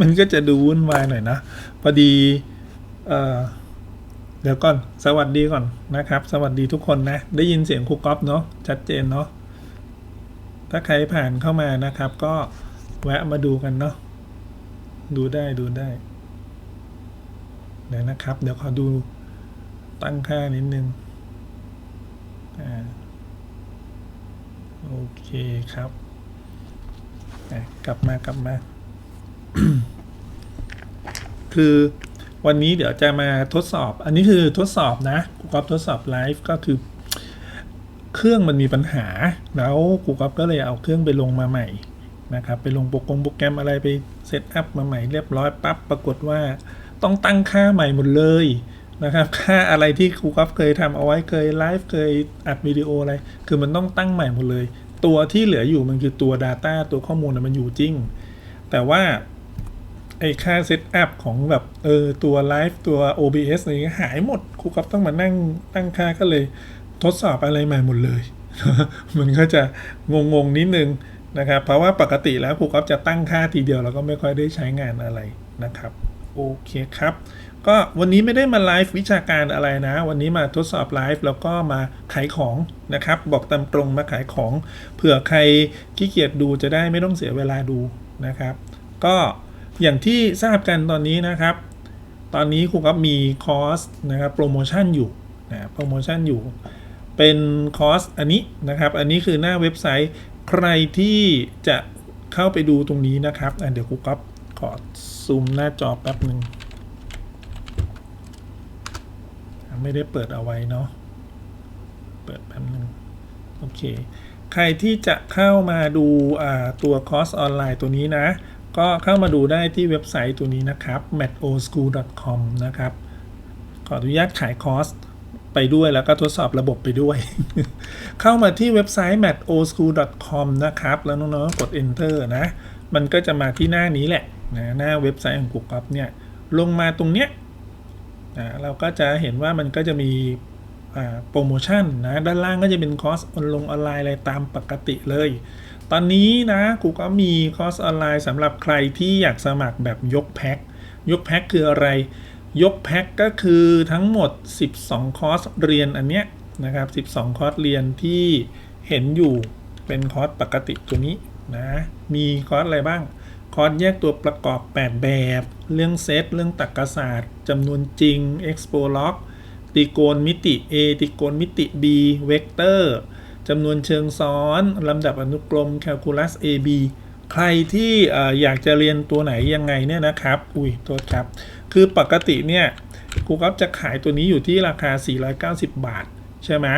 มันก็จะดูวุ่นวายหน่อยนะพอดีเอ่อเดี๋ยวก่อนสวัสดีก่อนนะครับ สวัสดีทุกคนนะ ได้ยินเสียงครูก๊อฟเนาะชัดเจนเนาะถ้าใครผ่านเข้ามานะครับ ก็แวะมาดูกันเนาะดูได้ดูได้เดี๋ยวนะครับ เดี๋ยวขอดูตั้งค่านิดนึงอ่าโอเคครับ กลับมากลับมา คือวันนี้เดี๋ยวจะมาทดสอบ อันนี้คือทดสอบนะกูก๊อฟทดสอบไลฟ์ก็คือ เครื่องมันมีปัญหา แล้วกูก๊อฟก็เลยเอาเครื่องไปลงมาใหม่นะครับไปลงโปรแกรมโปรแกรมอะไรไปเซตอัพมาใหม่เรียบร้อยปั๊บปรากฏว่าต้องตั้งค่าใหม่หมดเลยนะครับค่าอะไรที่ครูก๊อฟเคยทำเอาไว้เคยไลฟ์เคยอัดวิดีโออะไร คือมันต้องตั้งใหม่หมดเลย ตัวที่เหลืออยู่มันคือตัว Data ตัวข้อมูลนะมันอยู่จริง แต่ว่า ไอ้ค่าเซตอัพของแบบเออตัวไลฟ์ตัว OBS อะไรเงี้ยหายหมดครูครับต้องมานั่งตั้งค่าก็เลยทดสอบอะไรใหม่หมดเลย มันก็จะงงๆนิดนึงนะครับ เพราะว่าปกติแล้วครูครับจะตั้งค่าทีเดียวแล้วก็ไม่ค่อยได้ใช้งานอะไรนะครับ โอเคครับ ก็วันนี้ไม่ได้มาไลฟ์วิชาการอะไรนะ วันนี้มาทดสอบไลฟ์แล้วก็มาขายของนะครับ บอกตามตรงมาขายของ เผื่อใครขี้เกียจดูจะได้ไม่ต้องเสียเวลาดูนะครับ ก็ อย่างที่ทราบกันตอนนี้นะครับ ตอนนี้ครูครับมีคอร์สนะครับโปรโมชั่นอยู่นะโปรโมชั่นอยู่ เป็นคอร์สอันนี้นะครับ อันนี้คือหน้าเว็บไซต์ใครที่จะเข้าไปดูตรงนี้นะครับเดี๋ยวครูครับขอซูมหน้าจอแป๊บหนึ่งไม่ได้เปิดเอาไว้เนาะเปิดแป๊บหนึ่งโอเค ใครที่จะเข้ามาดูตัวคอร์สออนไลน์ตัวนี้นะ ก็เข้ามาดูได้ที่เว็บไซต์ตัวนี้นะครับ mathoschool.com นะครับ ขออนุญาตขายคอร์สไปด้วยแล้วก็ทดสอบระบบไปด้วย เข้ามาที่เว็บไซต์ mathoschool.com นะครับ แล้วน้องๆกด enter นะ มันก็จะมาที่หน้านี้แหละนะหน้าเว็บไซต์ของ Google เนี่ย ลงมาตรงเนี้ยนะเราก็จะเห็นว่ามันก็จะมีโปรโมชั่นนะ ด้านล่างก็จะเป็นคอร์สออนลงออนไลน์อะไรตามปกติเลย ตอนนี้นะกูก็มีคอร์สออนไลน์สำหรับใครที่อยากสมัครแบบยกแพ็คยกแพ็คคืออะไร ยกแพ็คก็คือทั้งหมด 12 คอร์สเรียนอันเนี้ยนะครับ 12 คอร์สเรียนที่เห็นอยู่เป็นคอร์สปกติตัวนี้นะมีคอร์สอะไรบ้าง คอร์สแยกตัวประกอบ 8 แบบ เรื่องเซตเรื่องตรรกศาสตร์จำนวนจริง expo log ตรีโกณมิติ A ตรีโกณมิติ B เวกเตอร์ จำนวนเชิงซ้อนลำดับอนุกรม calculus AB ใครที่ออยากจะเรียนตัวไหนยังไงเนี่ยนะครับ อุ้ยโทษครับ คือปกติเนี่ยครูก๊อฟจะขายตัวนี้อยู่ที่ราคา 490 บาท ใช่ไหม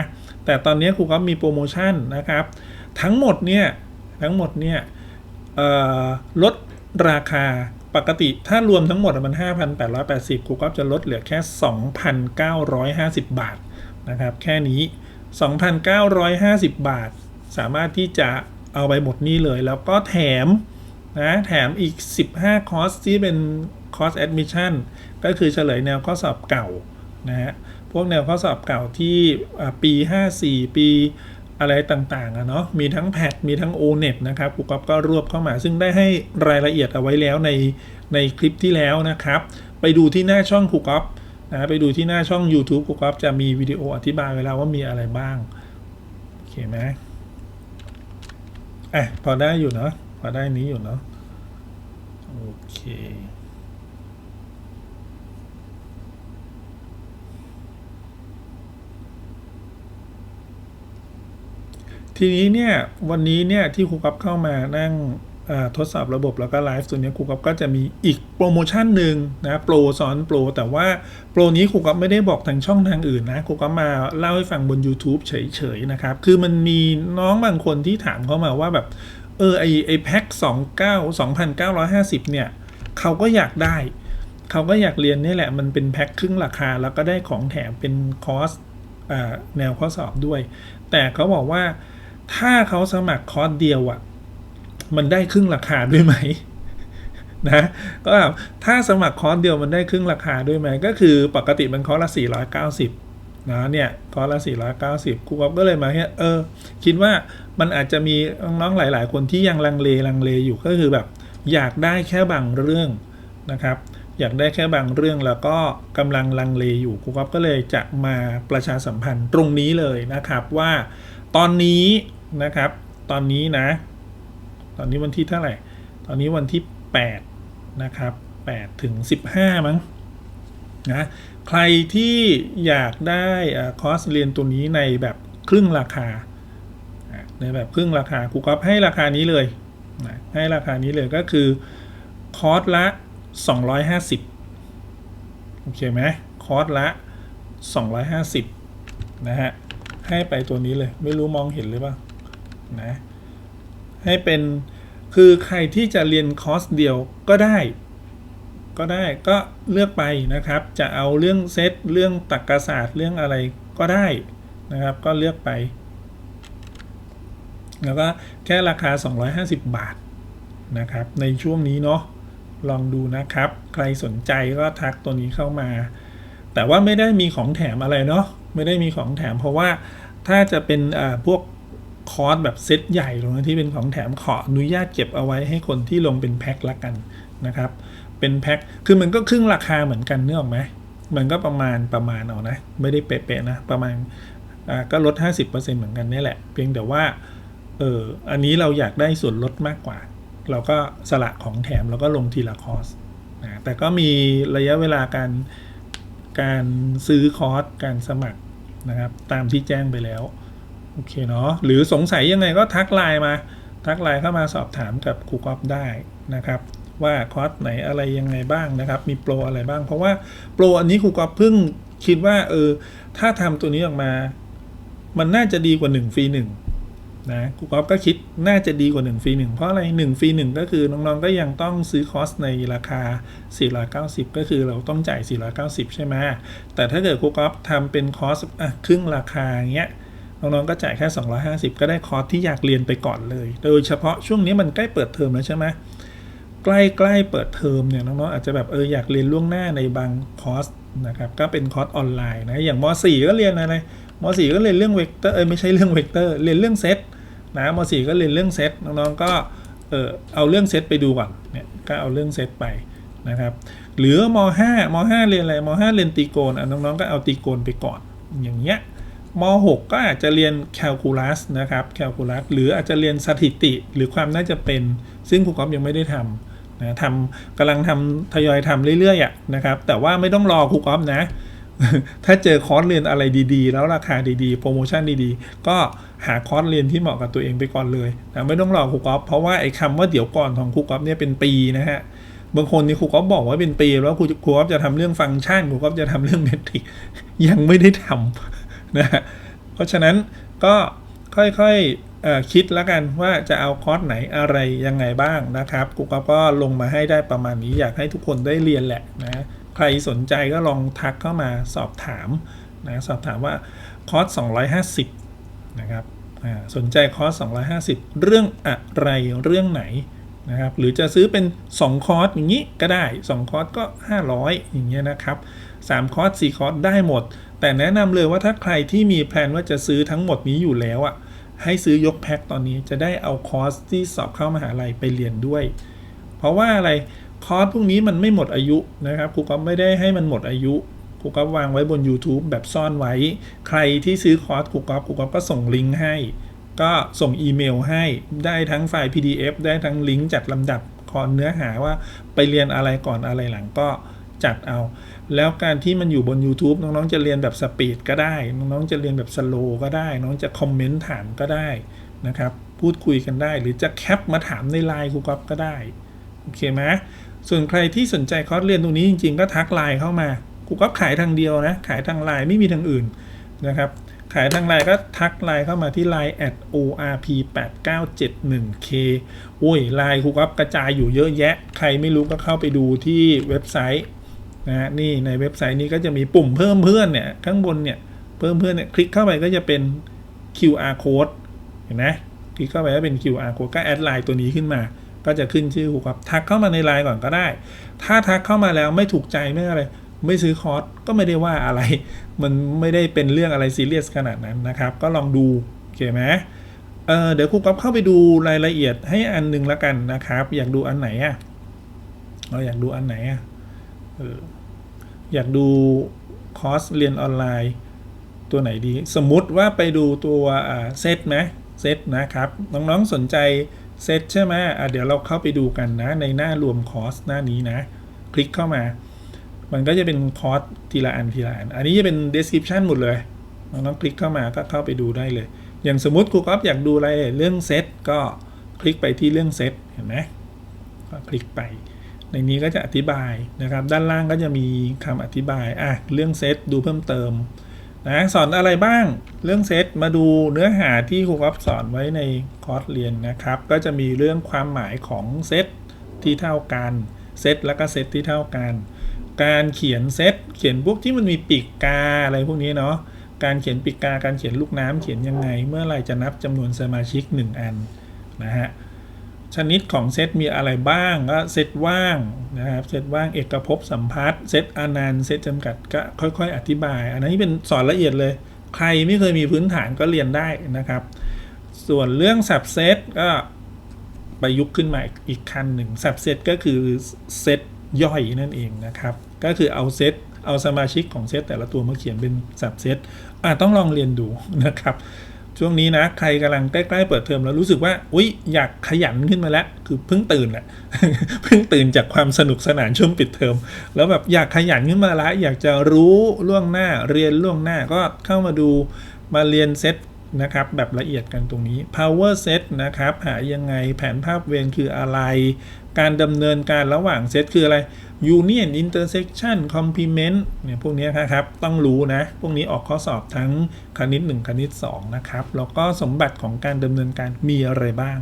แต่ตอนนี้ครูก๊อฟมีโปรโมชั่นนะครับ ทั้งหมดเนี่ย ทั้งหมดเนี่ยลดราคาปกติถ้ารวมทั้งหมดมัน 5,880ครูก๊อฟจะลดเหลือแค่ 2,950 บาทนะครับ แค่นี้ 2,950 บาท สามารถที่จะเอาไปหมดนี่เลย แล้วก็แถมนะแถมอีก 15 คอร์สที่เป็นคอร์สแอดมิชชั่นก็คือเฉลยแนวข้อสอบเก่านะฮะพวกแนวข้อสอบเก่าที่ปี 54 ปีอะไรต่างๆอะเนาะมีทั้งแพดมีทั้ง o n e t นะครับครูก๊อฟก็รวบเข้ามา ซึ่งได้ให้รายละเอียดเอาไว้แล้วในในคลิปที่แล้วนะครับ ไปดูที่หน้าช่องครูก๊อฟ นะไปดูที่หน้าช่อง YouTube ครูก๊อฟจะมีวิดีโออธิบายไว้แล้วว่ามีอะไรบ้าง โอเคไหมอะ พอได้อยู่เนาะพอได้นี้อยู่เนาะโอเคทีนี้เนี่ยวันนี้เนี่ยที่ครูกับเข้ามานั่ง ทดสอบระบบแล้วก็ไลฟ์ตัวเนี้ยครูกั๊บก็จะมีอีกโปรโมชั่นหนึ่งนะโปรสอนโปร แต่ว่าโปรนี้ครูกั๊บไม่ได้บอกทางช่องทางอื่นนะครูกั๊บมาเล่าให้ฟังบน YouTube เฉยๆนะครับ คือมันมีน้องบางคนที่ถามเข้ามาว่าแบบ เออไอไอแพ็คสองเก้าสองพันเก้าร้อยห้าสิบเนี่ยเขาก็อยากได้เขาก็อยากเรียนนี่แหละมันเป็นแพ็คครึ่งราคา แล้วก็ได้ของแถมเป็นคอร์สแนวข้อสอบด้วย แต่เขาบอกว่าถ้าเขาสมัครคอร์สเดียวอะ่ะ มันได้ครึ่งราคาด้วยไหมนะก็ถ้าสมัครคอร์สเดียวมันได้ครึ่งราคาด้วยไหมก็คือปกติมันคอร์สละ 490 นะเนี่ยคอร์สละ 490ครูก๊อฟก็เลยมาเนี่ยเออ คิดว่ามันอาจจะมีน้องๆหลาย ๆ คนที่ยังลังเลลังเลอยู่ก็คือแบบ อยากได้แค่บางเรื่องนะครับ อยากได้แค่บางเรื่องแล้วก็กำลังลังเลอยู่ครูก๊อฟก็เลยจะมาประชาสัมพันธ์ตรงนี้เลยนะครับว่า ตอนนี้นะครับ ตอนนี้นะ ตอนนี้วันที่เท่าไหร่ ตอนนี้วันที่ 8 นะครับ 8 ถึง 15 มั้งนะใครที่อยากได้คอร์สเรียนตัวนี้ในแบบครึ่งราคาในแบบครึ่งราคาครูก๊อฟให้ราคานี้เลยนะให้ราคานี้เลยก็คือคอร์สละ 250 โอเคไหมคอร์สละ 250 นะฮะ ให้ไปตัวนี้เลย ไม่รู้มองเห็นหรือเปล่านะ ให้เป็นคือใครที่จะเรียนคอร์สเดียวก็ได้ ก็ได้ก็เลือกไปนะครับ จะเอาเรื่องเซตเรื่องตรรกศาสตร์เรื่องอะไรก็ได้นะครับ ก็เลือกไป แล้วก็แค่ราคา 250 บาทนะครับ ในช่วงนี้เนาะลองดูนะครับ ใครสนใจก็ทักตัวนี้เข้ามา แต่ว่าไม่ได้มีของแถมอะไรเนาะไม่ได้มีของแถมเพราะว่าถ้าจะเป็นพวก คอร์สแบบเซตใหญ่ลงที่เป็นของแถมขออนุญาตเก็บเอาไว้ให้คนที่ลงเป็นแพ็คละกันนะครับ เป็นแพ็คคือมันก็ครึ่งราคาเหมือนกันเนื้ออกไหมมันก็ประมาณประมาณเอานะ ไม่ได้เป๊ะๆนะ ประมาณก็ลด 50%เหมือนกันนี่แหละ เพียงแต่ว่าเอออันนี้เราอยากได้ส่วนลดมากกว่า เราก็สละของแถมแล้วก็ลงทีละคอร์สนะแต่ก็มีระยะเวลาการการซื้อคอร์สการสมัครนะครับ ตามที่แจ้งไปแล้ว โอเคเนาะหรือสงสัยยังไงก็ทักไลน์มา ทักไลน์เข้ามาสอบถามกับครูกอฟได้นะครับ ว่าคอร์สไหนอะไรยังไงบ้างนะครับ มีโปรอะไรบ้าง เพราะว่าโปรอันนี้ครูกอฟเพิ่งคิดว่าเออถ้าทำตัวนี้ออกมา มันน่าจะดีกว่า1ฟรี1นะครูกอฟก็คิดน่าจะดีกว่า1ฟรี1เพราะอะไร1ฟรี1ก็คือน้องๆก็ยังต้องซื้อคอร์สในราคา 490 ก็คือเราต้องจ่าย 490 ใช่ไหมแต่ถ้าเกิดครูกอฟทำเป็นคอร์สครึ่งราคาเงี้ย น้องๆก็จ่ายแค่ 250 ก็ได้คอร์สที่อยากเรียนไปก่อนเลย โดยเฉพาะช่วงนี้มันใกล้เปิดเทอมแล้วใช่ไหมใกล้ๆเปิดเทอมเนี่ยน้องๆอาจจะแบบเอออยากเรียนล่วงหน้าในบางคอร์สนะครับก็เป็นคอร์สออนไลน์นะอย่างม .4 ก็เรียนอะไรม .4 ก็เรียนเรื่องเวกเตอร์เออไม่ใช่เรื่องเวกเตอร์เรียนเรื่องเซตนะม .4 ก็เรียนเรื่องเซตน้องๆก็เออเอาเรื่องเซตไปดูก่อนเนี่ยก็เอาเรื่องเซตไปนะครับหรือม .5 ม .5 เรียนอะไรม .5 เรียนตีโกนอะน้องๆก็เอาตีโกนไปก่อนอย่างเงี้ย ม .6 ก็อาจจะเรียนแคลคูลัสนะครับแคลคูลัสหรืออาจจะเรียนสถิติหรือความน่าจะเป็น ซึ่งครูก๊อฟยังไม่ได้ทำนะทำกำลังทำทยอยทำเรื่อยๆอะนะครับ แต่ว่าไม่ต้องรอครูก๊อฟนะ ถ้าเจอคอร์สเรียนอะไรดีๆ แล้วราคาดีๆ โปรโมชั่นดีๆ ก็หาคอร์สเรียนที่เหมาะกับตัวเองไปก่อนเลยนะไม่ต้องรอครูก๊อฟเพราะว่าไอ้คำว่าเดี๋ยวก่อนของครูก๊อฟเนี่ยเป็นปีนะฮะบางคนนี่ครูก๊อฟบอกว่าเป็นปีแล้วครูครูก๊อฟจะทำเรื่องฟังก์ชันครูก๊อฟจะทำเรื่องเมทริกยังไม่ได้ทำ นะฮะเพราะฉะนั้นก็ค่อยๆคิดแล้วกันว่าจะเอาคอร์สไหนอะไรยังไงบ้างนะครับครูก็ลงมาให้ได้ประมาณนี้อยากให้ทุกคนได้เรียนแหละนะใครสนใจก็ลองทักเข้ามาสอบถามนะสอบถามว่าคอร์ส250นะครับสนใจคอร์ส250 เรื่องอะไรเรื่องไหนนะครับหรือจะซื้อเป็น 2 คอร์สอย่างนี้ก็ได้ 2 คอร์สก็ 500 อย่างเงี้ยนะครับ 3 คอร์ส4คอร์สได้หมด แต่แนะนำเลยว่าถ้าใครที่มีแพลนว่าจะซื้อทั้งหมดนี้อยู่แล้วอะให้ซื้อยกแพ็คตอนนี้จะได้เอาคอร์สที่สอบเข้ามหาลัยไปเรียนด้วย เพราะว่าอะไรคอร์สพวกนี้มันไม่หมดอายุนะครับครูก็ไม่ได้ให้มันหมดอายุครูก็วางไว้บน YouTube แบบซ่อนไว้ ใครที่ซื้อคอร์สครูก็ครูก็ส่งลิงก์ให้ ก็ส่งอีเมลให้ได้ทั้งไฟล์ PDF ได้ทั้งลิงก์จัดลำดับคอนเนื้อหาว่าไปเรียนอะไรก่อนอะไรหลังก็ จัดเอา แล้วการที่มันอยู่บน YouTube น้องๆจะเรียนแบบสปีดก็ได้ น้องๆจะเรียนแบบสโลก็ได้ น้องจะคอมเมนต์ถามก็ได้นะครับ พูดคุยกันได้ หรือจะแคปมาถามในไลน์ครูก๊อฟก็ได้โอเคไหมส่วนใครที่สนใจคอร์สเรียนตรงนี้จริง ๆ ก็ทักไลน์เข้ามากูก็ขายทางเดียวนะ ขายทางไลน์ไม่มีทางอื่นนะครับ ขายทางไลน์ก็ทักไลน์เข้ามาที่ line at orp 8 9 7 1 k โอ้ยไลน์ครูก็กระจายอยู่เยอะแยะ ใครไม่รู้ก็เข้าไปดูที่เว็บไซต์ นะนี่ในเว็บไซต์นี้ก็จะมีปุ่มเพิ่มเพื่อนเนี่ยข้างบนเนี่ยเพิ่มเพื่อนเนี่ยคลิกเข้าไปก็จะเป็น QR code เห็นไหมคลิกเข้าไปก็เป็น QR code ก็แอดไลน์ตัวนี้ขึ้นมา ก็จะขึ้นชื่อครูครับ ทักเข้ามาในไลน์ก่อนก็ได้ ถ้าทักเข้ามาแล้วไม่ถูกใจไม่อะไร ไม่ซื้อคอร์สก็ไม่ได้ว่าอะไร มันไม่ได้เป็นเรื่องอะไรซีเรียสขนาดนั้นนะครับ ก็ลองดูโอเคไหมเเดี๋ยวครูก๊อฟเข้าไปดูรายละเอียดให้อันนึงแล้วกันนะครับ อยากดูอันไหนอะเราอยากดูอันไหนอะเออ อยากดูคอร์สเรียนออนไลน์ตัวไหนดี สมมุติว่าไปดูตัวเซตไหมเซตนะครับ น้องๆสนใจเซตใช่ไหมเดี๋ยวเราเข้าไปดูกันนะ ในหน้ารวมคอร์สหน้านี้นะ คลิกเข้ามา มันก็จะเป็นคอร์สทีละอันทีละอัน อันนี้จะเป็น description หมดเลย น้องๆคลิกเข้ามาก็เข้าไปดูได้เลย อย่างสมมติครูก๊อฟอยากดูอะไรเรื่องเซตก็คลิกไปที่เรื่องเซตเห็นไหมก็คลิกไป ในนี้ก็จะอธิบายนะครับ ด้านล่างก็จะมีคำอธิบายอะเรื่องเซตดูเพิ่มเติมนะสอนอะไรบ้างเรื่องเซตมาดูเนื้อหาที่ครูก๊อฟสอนไว้ในคอร์สเรียนนะครับ ก็จะมีเรื่องความหมายของเซตที่เท่ากันเซตแล้วก็เซตที่เท่ากัน การเขียนเซตเขียนพวกที่มันมีปีกกาอะไรพวกนี้เนาะการเขียนปีกกาการเขียนลูกน้ำเขียนยังไง เมื่อไหรจะนับจำนวนสมาชิก 1 อันนะฮะ ชนิดของเซตมีอะไรบ้างก็เซตว่างนะครับเซตว่างเอกภพสัมพัทธ์เซตอนันต์เซตจำกัดก็ค่อย ๆ อธิบาย อันนี้เป็นสอนละเอียดเลย ใครไม่เคยมีพื้นฐานก็เรียนได้นะครับ ส่วนเรื่องสับเซตก็ประยุกต์ขึ้นมาอีกขั้นหนึ่งสับเซตก็คือเซตย่อยนั่นเองนะครับ ก็คือเอาเซตเอาสมาชิกของเซตแต่ละตัวมาเขียนเป็นสับเซตอะต้องลองเรียนดูนะครับ ช่วงนี้นะ ใครกำลังใกล้ๆเปิดเทอมแล้วรู้สึกว่า อุ๊ย อยากขยันขึ้นมาแล้ว คือเพิ่งตื่นแหละ เพิ่งตื่นจากความสนุกสนานช่วงปิดเทอม แล้วแบบอยากขยันขึ้นมาละ อยากจะรู้ล่วงหน้า เรียนล่วงหน้าก็เข้ามาดูมาเรียนเซตนะครับแบบละเอียดกันตรงนี้ power set นะครับ หายังไงแผนภาพเวรคืออะไร การดำเนินการระหว่างเซตคืออะไร union intersection complement เนี่ยพวกนี้นะครับ ต้องรู้นะ พวกนี้ออกข้อสอบทั้งคณิต 1 คณิต 2 นะครับ แล้วก็สมบัติของการดำเนินการมีอะไรบ้าง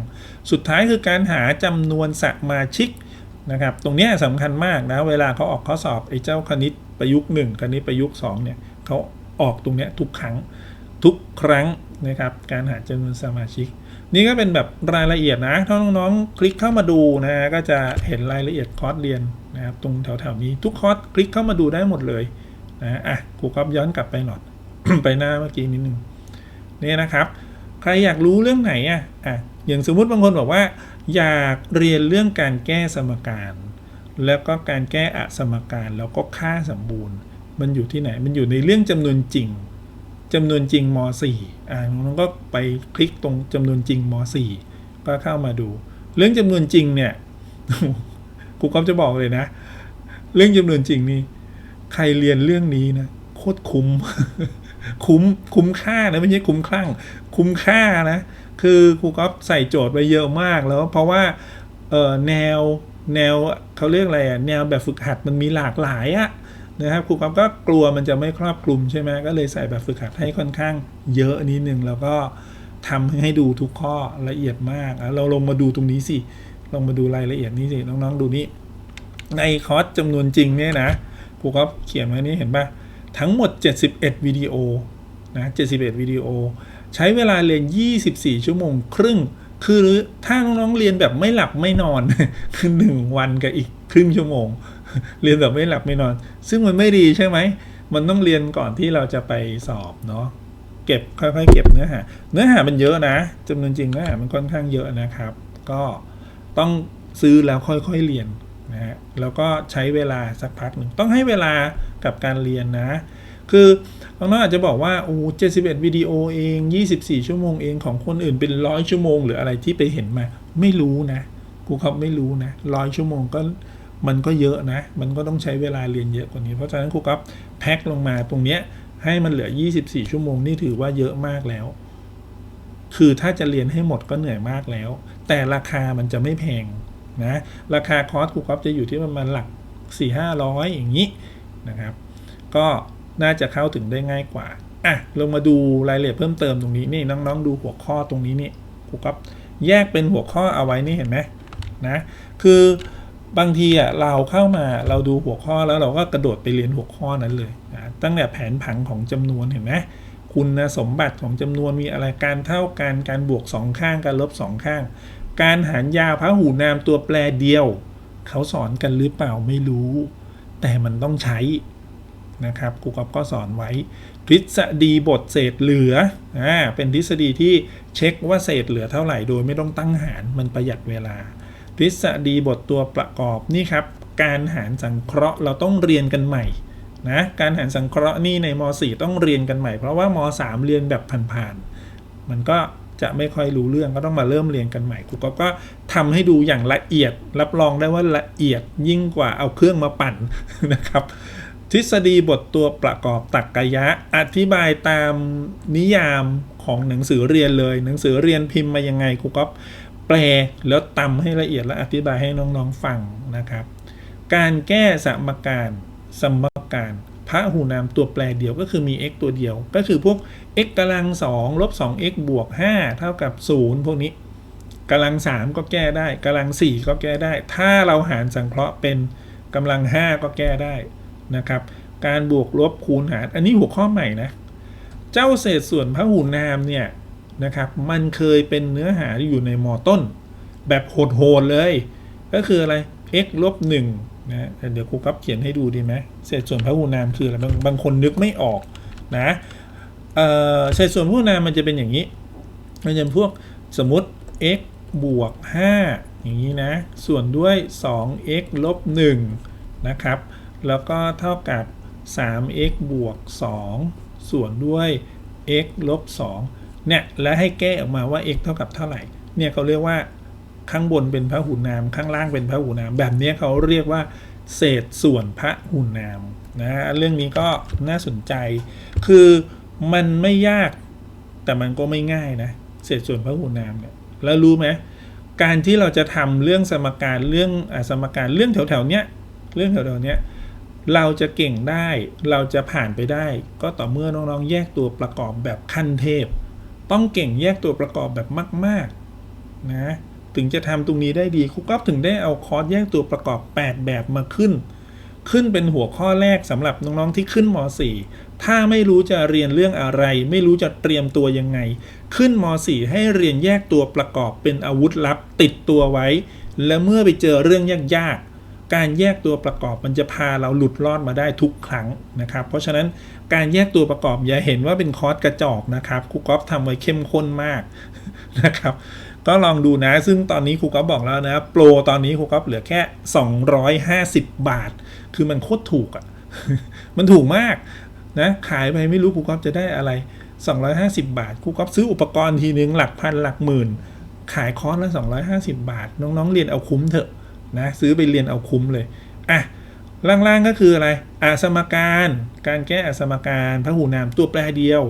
สุดท้ายคือการหาจำนวนสมาชิกนะครับ ตรงนี้สำคัญมากนะ เวลาเขาออกข้อสอบไอ้เจ้าคณิตประยุกต์ 1 คณิตประยุกต์ 2 เนี่ยเขาออกตรงนี้ทุกครั้งทุกครั้งนะครับ การหาจำนวนสมาชิก นี่ก็เป็นแบบรายละเอียดนะ ถ้าน้องๆ คลิกเข้ามาดูนะก็จะเห็นรายละเอียดคอร์สเรียนนะครับตรงแถวๆนี้ทุกคอร์สคลิกเข้ามาดูได้หมดเลยนะอะครูครับย้อนกลับไปหน่อยไปหน้าเมื่อกี้นิดนึงนี่นะครับ ใครอยากรู้เรื่องไหนอะอะอย่างสมมุติบางคนบอกว่า อยากเรียนเรื่องการแก้สมการ แล้วก็การแก้อสมการแล้วก็ค่าสมบูรณ์ มันอยู่ที่ไหนมันอยู่ในเรื่องจำนวนจริง จำนวนจริงม .4 อ่าน้องก็ไปคลิกตรงจำนวนจริงม .4 ก็เข้ามาดู เรื่องจำนวนจริงเนี่ยครูก๊อฟจะบอกเลยนะ เรื่องจำนวนจริงนี่ใครเรียนเรื่องนี้นะโคตรคุ้ม คุ้มคุ้มค่านะไม่ใช่คุ้มคลั่ง คุ้มค่านะ คือครูก๊อฟใส่โจทย์ไว้เยอะมากแล้ว เพราะว่าเออแนวแนวเขาเรียกอะไรอะแนวแบบฝึกหัดมันมีหลากหลายอะ นะครับครูก๊อฟก็กลัวมันจะไม่ครอบคลุมใช่ไหมก็เลยใส่แบบฝึกหัดให้ค่อนข้างเยอะนิดนึงแล้วก็ทำให้ดูทุกข้อละเอียดมาก เราลงมาดูตรงนี้สิ ลงมาดูรายละเอียดนี้สิ น้องๆดูนี่ ในคอร์สจำนวนจริงเนี่ยนะครูก๊อฟเขียนไว้นี่เห็นปะทั้งหมด 71 วิดีโอ นะ 71 วิดีโอ ใช้เวลาเรียน 24 ชั่วโมงครึ่ง คือถ้าน้องๆเรียนแบบไม่หลับไม่นอน คือ 1 วันกับอีกครึ่งชั่วโมง เรียนแบบไม่หลับไม่นอน ซึ่งมันไม่ดีใช่ไหม มันต้องเรียนก่อนที่เราจะไปสอบเนาะเก็บค่อยๆเก็บเนื้อหา เนื้อหามันเยอะนะจำนวนจริงเนื้อหามันค่อนข้างเยอะนะครับ ก็ต้องซื้อแล้วค่อยๆเรียนนะฮะแล้วก็ใช้เวลาสักพักหนึ่งต้องให้เวลากับการเรียนนะ คือน้องๆอาจจะบอกว่าโอ้เจ็ดสิบเอ็ดวิดีโอเอง 24 ชั่วโมงเองของคนอื่นเป็นร้อยชั่วโมง หรืออะไรที่ไปเห็นมา ไม่รู้นะครูเขาไม่รู้นะร้อยชั่วโมงก็ มันก็เยอะนะ มันก็ต้องใช้เวลาเรียนเยอะกว่านี้ เพราะฉะนั้นครูครับแพ็คลงมาตรงเนี้ยให้มันเหลือ 24 ชั่วโมงนี่ถือว่าเยอะมากแล้ว คือถ้าจะเรียนให้หมดก็เหนื่อยมากแล้ว แต่ราคามันจะไม่แพงนะ ราคาคอร์สครูครับจะอยู่ที่ประมาณหลัก 4 5 0 0 อย่างนี้นะครับ ก็น่าจะเข้าถึงได้ง่ายกว่า อะ ลงมาดูรายละเอียดเพิ่มเติมตรงนี้นี่น้องๆ ดูหัวข้อตรงนี้นี่ครูครับแยกเป็นหัวข้อเอาไว้นี่เห็นไหมนะ คือ บางทีอะเราเข้ามาเราดูหัวข้อแล้วเราก็กระโดดไปเรียนหัวข้อนั้นเลยนะตั้งแต่แผนผังของจำนวนเห็นไหมคุณสมบัติของจำนวนมีอะไรการเท่ากันการบวกสองข้างการลบสองข้าง การหารยาวพหูนามตัวแปรเดียว เขาสอนกันหรือเปล่าไม่รู้ แต่มันต้องใช้นะครับครูกอบก็สอนไว้ ทฤษฎีบทเศษเหลืออ่าเป็นทฤษฎีที่เช็คว่าเศษเหลือเท่าไหร่โดยไม่ต้องตั้งหารมันประหยัดเวลา ทฤษฎีบทตัวประกอบนี่ครับ การหารสังเคราะห์เราต้องเรียนกันใหม่นะการหารสังเคราะห์นี่ในม .4 ต้องเรียนกันใหม่ เพราะว่าม .3 เรียนแบบผ่านๆมันก็จะไม่ค่อยรู้เรื่องก็ต้องมาเริ่มเรียนกันใหม่ครูก็ก็ทำให้ดูอย่างละเอียด รับรองได้ว่าละเอียดยิ่งกว่าเอาเครื่องมาปั่นนะครับ ทฤษฎีบทตัวประกอบตรรกยะ อธิบายตามนิยามของหนังสือเรียนเลย หนังสือเรียนพิมพ์มายังไงครูก็ แปลแล้วตำให้ละเอียดและอธิบายให้น้องๆฟังนะครับ การแก้สมการสมการพระหูนามตัวแปรเดียวก็คือมี x ตัวเดียว ก็คือพวก x กำลัง2ลบ 2x บวก 5 เท่ากับ 0 พวกนี้กำลัง 3 ก็แก้ได้กำลัง 4 ก็แก้ได้ ถ้าเราหารสังเคราะห์เป็นกำลัง 5 ก็แก้ได้นะครับ การบวกลบคูณหาร อันนี้หัวข้อใหม่นะ เจ้าเศษส่วนพระหูนามเนี่ย นะครับ มันเคยเป็นเนื้อหาที่อยู่ในมอต้น แบบโหดๆเลย ก็คืออะไร x ลบ1นะเดี๋ยวครูครับเขียนให้ดูดีไหมเศษส่วนพหูนามคืออะไรบางบางคนนึกไม่ออกนะเอ่อเศษส่วนพหูนามมันจะเป็นอย่างนี้มันจะเป็นพวกสมมติ x บวก 5 อย่างนี้นะ ส่วนด้วย 2x ลบ1นะครับ แล้วก็เท่ากับ 3x บวก 2 ส่วนด้วย x ลบ2 เนี่ยและให้แก้ออกมาว่า x เท่ากับเท่าไหร่เนี่ยเขาเรียกว่าข้างบนเป็นพระหูนาม ข้างล่างเป็นพระหูนาม แบบนี้เขาเรียกว่า เศษส่วนพระหูนามนะเรื่องนี้ก็น่าสนใจ คือมันไม่ยากแต่มันก็ไม่ง่ายนะเศษส่วนพระหูนามเนี่ยแล้วรู้ไหมการที่เราจะทำเรื่องสมการเรื่องอสมการเรื่องแถวๆเนี้ยเรื่องแถวๆเนี้ยเราจะเก่งได้เราจะผ่านไปได้ ก็ต่อเมื่อน้องๆแยกตัวประกอบแบบขั้นเทพ ต้องเก่งแยกตัวประกอบแบบมาก ๆ นะ ถึงจะทำตรงนี้ได้ดีครูก๊อฟถึงได้เอาคอร์สแยกตัวประกอบ 8 แบบมาขึ้น ขึ้นเป็นหัวข้อแรกสำหรับน้องๆที่ขึ้นม .4 ถ้าไม่รู้จะเรียนเรื่องอะไร ไม่รู้จะเตรียมตัวยังไง ขึ้นม .4 ให้เรียนแยกตัวประกอบเป็นอาวุธลับติดตัวไว้ และเมื่อไปเจอเรื่องยากๆ การแยกตัวประกอบมันจะพาเราหลุดรอดมาได้ทุกครั้งนะครับ เพราะฉะนั้นการแยกตัวประกอบอย่าเห็นว่าเป็นคอร์สกระจอกนะครับครูก๊อฟทำไว้เข้มข้นมากนะครับก็ลองดูนะ ซึ่งตอนนี้ครูก๊อฟบอกแล้วนะ โปรตอนนี้ครูก๊อฟเหลือแค่ 250 บาท คือมันโคตรถูกอะ่ะ มันถูกมากนะ ขายไปไม่รู้ครูก๊อฟจะได้อะไร 250 บาทครูก๊อฟซื้ออุปกรณ์ทีนึงหลักพันหลักหมื่น ขายคอร์สละ250 บาท น้องๆเรียนเอาคุ้มเถอะ นะซื้อไปเรียนเอาคุ้มเลยอะล่างๆก็คืออะไรอะสมการ การแก้อสมการพหูนามตัวแปรเดียว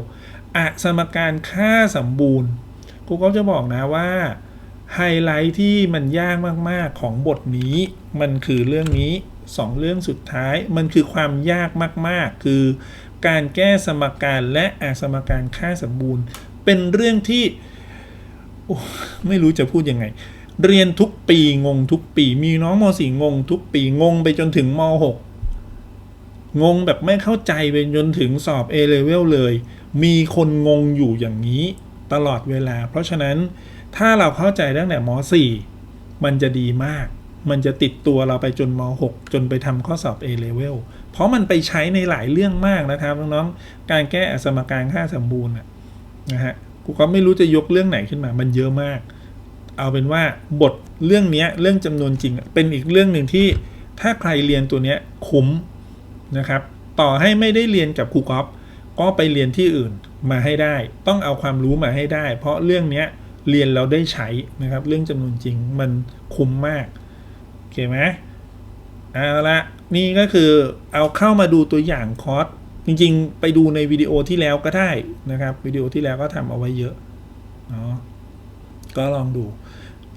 อะสมการค่าสมบูรณ์ครูก็จะบอกนะว่าไฮไลท์ที่มันยากมากๆของบทนี้ มันคือเรื่องนี้สองเรื่องสุดท้าย มันคือความยากมากๆ คือการแก้สมการและอะสมการค่าสมบูรณ์ เป็นเรื่องที่ไม่รู้จะพูดยังไง เรียนทุกปีงงทุกปี มีน้องม .4 งง ทุกปีงงไปจนถึงม .6 งงแบบไม่เข้าใจไปจนถึงสอบ A level เลย มีคนงงอยู่อย่างนี้ตลอดเวลา เพราะฉะนั้นถ้าเราเข้าใจตั้งแต่ม .4 มันจะดีมาก มันจะติดตัวเราไปจนม .6 จนไปทำข้อสอบ A level เพราะมันไปใช้ในหลายเรื่องมากนะครับน้องๆการแก้อสมการค่าสมบูรณ์นะฮะกูก็ไม่รู้จะยกเรื่องไหนขึ้นมา มันเยอะมาก เอาเป็นว่าบทเรื่องนี้เรื่องจำนวนจริง เป็นอีกเรื่องหนึ่งที่ถ้าใครเรียนตัวนี้คุ้มนะครับ ต่อให้ไม่ได้เรียนกับครูกอฟก็ไปเรียนที่อื่นมาให้ได้ ต้องเอาความรู้มาให้ได้ เพราะเรื่องนี้เรียนเราได้ใช้นะครับ เรื่องจำนวนจริงมันคุ้มมากโอเคไหมเอาละนี่ก็คือเอาเข้ามาดูตัวอย่างคอร์สจริงๆ ไปดูในวิดีโอที่แล้วก็ได้นะครับวิดีโอที่แล้วก็ทำเอาไว้เยอะเนาะ ก็ลองดู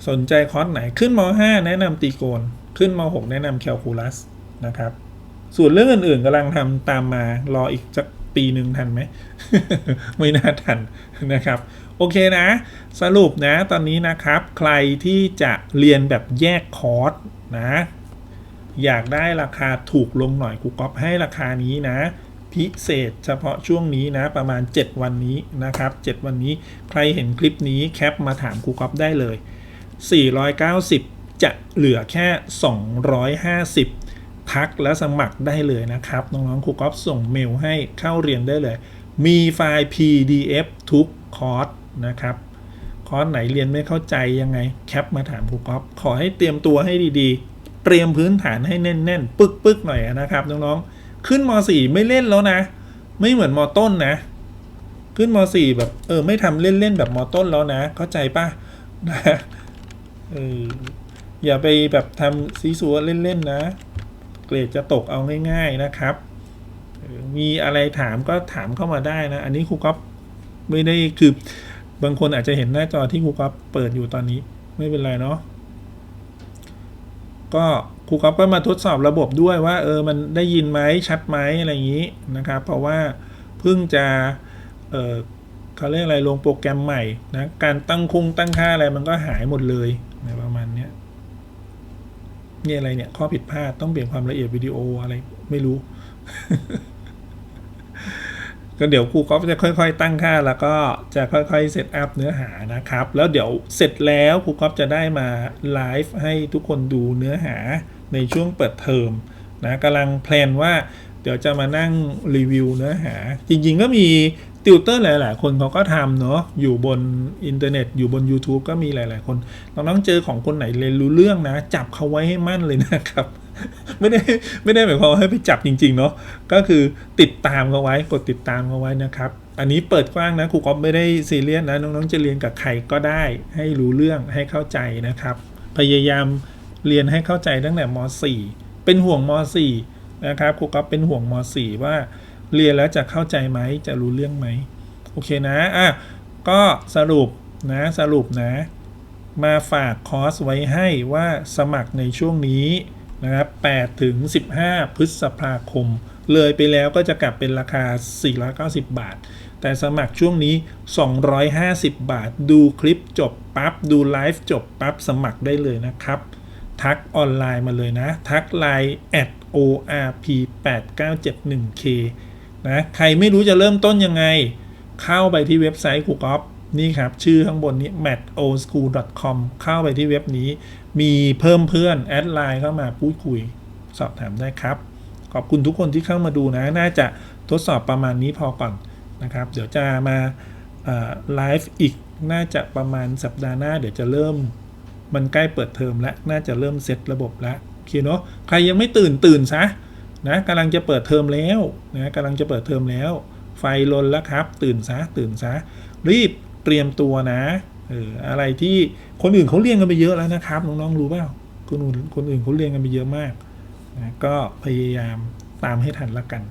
สนใจคอร์สไหนขึ้นม .5 แนะนำตีโกน ขึ้นม .6 แนะนำแคลคูลัสนะครับ ส่วนเรื่องอื่นๆกำลังทำตามมารออีกสักปีหนึ่งทันไหม ไม่น่าทันนะครับ โอเคนะ สรุปนะ ตอนนี้นะครับ ใครที่จะเรียนแบบแยกคอร์สนะ อยากได้ราคาถูกลงหน่อยครูก๊อฟให้ราคานี้นะ พิเศษเฉพาะช่วงนี้นะ ประมาณ 7 วันนี้นะครับ 7 วันนี้ใครเห็นคลิปนี้แคปมาถามครูก๊อฟได้เลย 490 จะเหลือแค่ 250 ทักและสมัครได้เลยนะครับ น้องๆครูก๊อฟส่งเมลให้เข้าเรียนได้เลย มีไฟล์ PDF ทุกคอร์สนะครับคอร์สไหนเรียนไม่เข้าใจยังไงแคปมาถามครูก๊อฟขอให้เตรียมตัวให้ดีๆ เตรียมพื้นฐานให้แน่นๆ ปึกๆหน่อยนะครับน้องๆ ขึ้นม .4 ไม่เล่นแล้วนะ ไม่เหมือนมต้นนะ ขึ้นม .4 แบบเออไม่ทำเล่นๆแบบมต้นแล้วนะ เข้าใจปะนะเอออย่าไปแบบทำซีซัวเล่นๆนะ เกรดจะตกเอาง่ายๆนะครับ มีอะไรถามก็ถามเข้ามาได้นะ อันนี้ครูก๊อฟไม่ได้คือบางคนอาจจะเห็นหน้าจอที่ครูก๊อฟเปิดอยู่ตอนนี้ ไม่เป็นไรเนาะก็ ครูก๊อฟก็มาทดสอบระบบด้วยว่าเออมันได้ยินไหมชัดไหมอะไรอย่างนี้นะครับ เพราะว่าเพิ่งจะเออเขาเรียกอะไรลงโปรแกรมใหม่นะการตั้งคุงตั้งค่าอะไรมันก็หายหมดเลยในประมาณเนี้ยนี่อะไรเนี่ยข้อผิดพลาดต้องเปลี่ยนความละเอียดวิดีโออะไรไม่รู้ ก็เดี๋ยวครูก๊อฟจะค่อย ๆ ตั้งค่าแล้วก็จะค่อยๆเซตอัพเนื้อหานะครับ แล้วเดี๋ยวเสร็จแล้วครูก๊อฟจะได้มาไลฟ์ให้ทุกคนดูเนื้อหา ในช่วงเปิดเทอมนะกำลังแพลนว่าเดี๋ยวจะมานั่งรีวิวเนื้อหา จริงๆก็มีติวเตอร์หลาย ๆ คนเขาก็ทำเนาะอยู่บนอินเทอร์เน็ต อยู่บน YouTube ก็มีหลาย ๆ คนน้องเจอของคนไหนเรียนรู้เรื่องนะ จับเขาไว้ให้มั่นเลยนะครับ ไม่ได้ไม่ได้หมายความว่าให้ไปจับจริง ๆ เนาะก็คือติดตามเขาไว้กดติดตามเขาไว้นะครับ อันนี้เปิดกว้างนะครูก๊อฟไม่ได้ซีเรียสนะน้อง ๆ จะเรียนกับใครก็ได้ ให้รู้เรื่องให้เข้าใจนะครับ พยายาม เรียนให้เข้าใจตั้งแต่ม .4 เป็นห่วงม .4 นะครับครูก๊อฟเป็นห่วงม .4 ว่าเรียนแล้วจะเข้าใจไหมจะรู้เรื่องไหมโอเคนะอะก็สรุปนะสรุปนะ มาฝากคอร์สไว้ให้ว่าสมัครในช่วงนี้นะครับ8ถึง 15 พฤษภาคม เลยไปแล้วก็จะกลับเป็นราคา 490 บาท แต่สมัครช่วงนี้ 250 บาท ดูคลิปจบปั๊บ ดูไลฟ์จบปั๊บ สมัครได้เลยนะครับ ทักออนไลน์มาเลยนะ ทักไลน์ at orp 8971k นะใครไม่รู้จะเริ่มต้นยังไง เข้าไปที่เว็บไซต์ครูก๊อฟนี่ครับ ชื่อข้างบนนี้ matoschool.com เข้าไปที่เว็บนี้ มีเพิ่มเพื่อน แอดไลน์เข้ามาพูดคุย สอบถามได้ครับ ขอบคุณทุกคนที่เข้ามาดูนะ น่าจะทดสอบประมาณนี้พอก่อนนะครับ เดี๋ยวจะมาไลฟ์อีกน่าจะประมาณสัปดาห์หน้า เดี๋ยวจะเริ่ม มันใกล้เปิดเทอมแล้วน่าจะเริ่มเซตระบบแล้วโอเคเนาะใครยังไม่ตื่นตื่นซะนะกำลังจะเปิดเทอมแล้วนะกำลังจะเปิดเทอมแล้ว ไฟลนแล้วครับ ตื่นซะตื่นซะรีบเตรียมตัวนะเอออะไรที่คนอื่นเขาเรียนกันไปเยอะแล้วนะครับน้องๆรู้เปล่าคนอื่นคนอื่นเขาเรียนกันไปเยอะมากนะก็พยายามตามให้ทันละกัน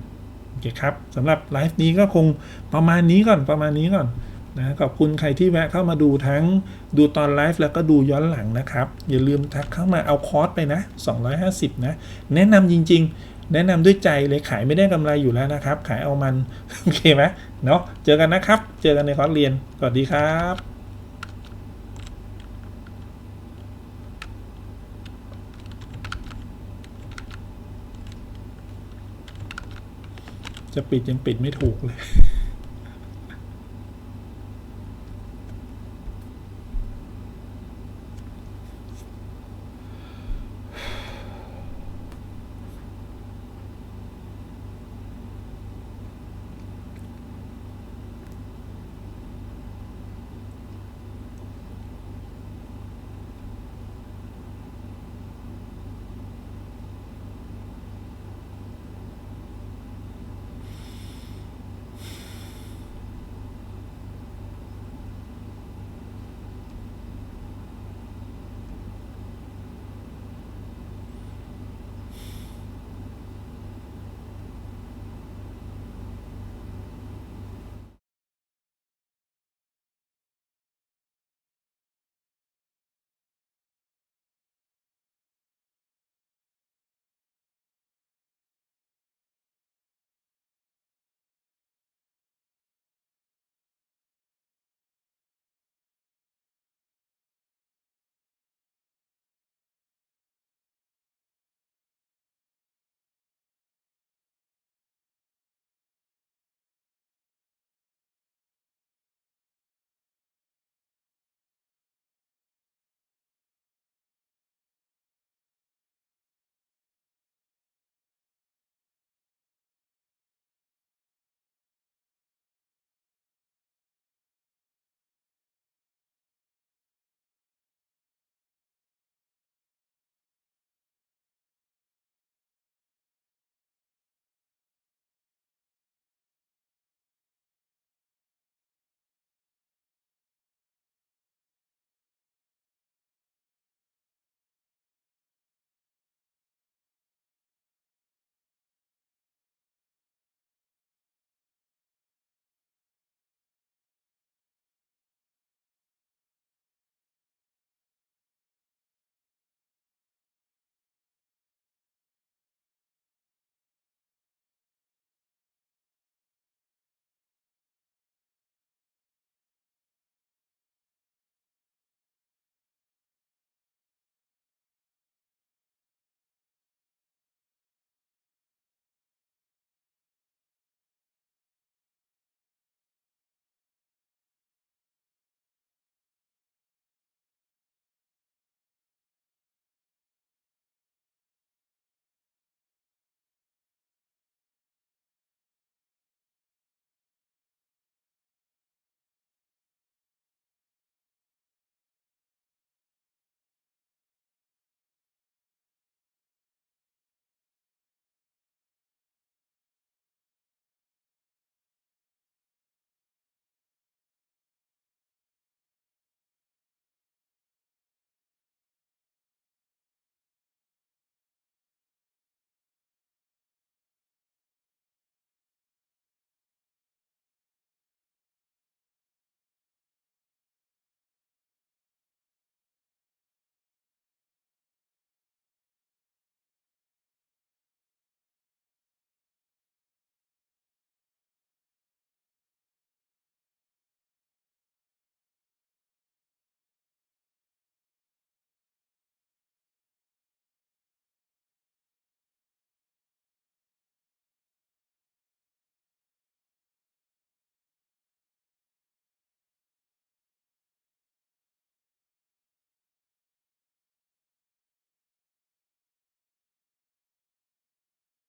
โอเคครับสำหรับไลฟ์นี้ก็คงประมาณนี้ก่อนประมาณนี้ก่อน นะขอบคุณใครที่แวะเข้ามาดูทั้งดูตอนไลฟ์แล้วก็ดูย้อนหลังนะครับ อย่าลืมทักเข้ามาเอาคอร์สไปนะ 250 นะ แนะนำจริง ๆ แนะนำด้วยใจเลยขายไม่ได้กำไรอยู่แล้วนะครับ ขายเอามัน โอเคไหมเนาะเจอกันนะครับ เจอกันในคอร์สเรียน สวัสดีครับจะปิดยังปิดไม่ถูกเลย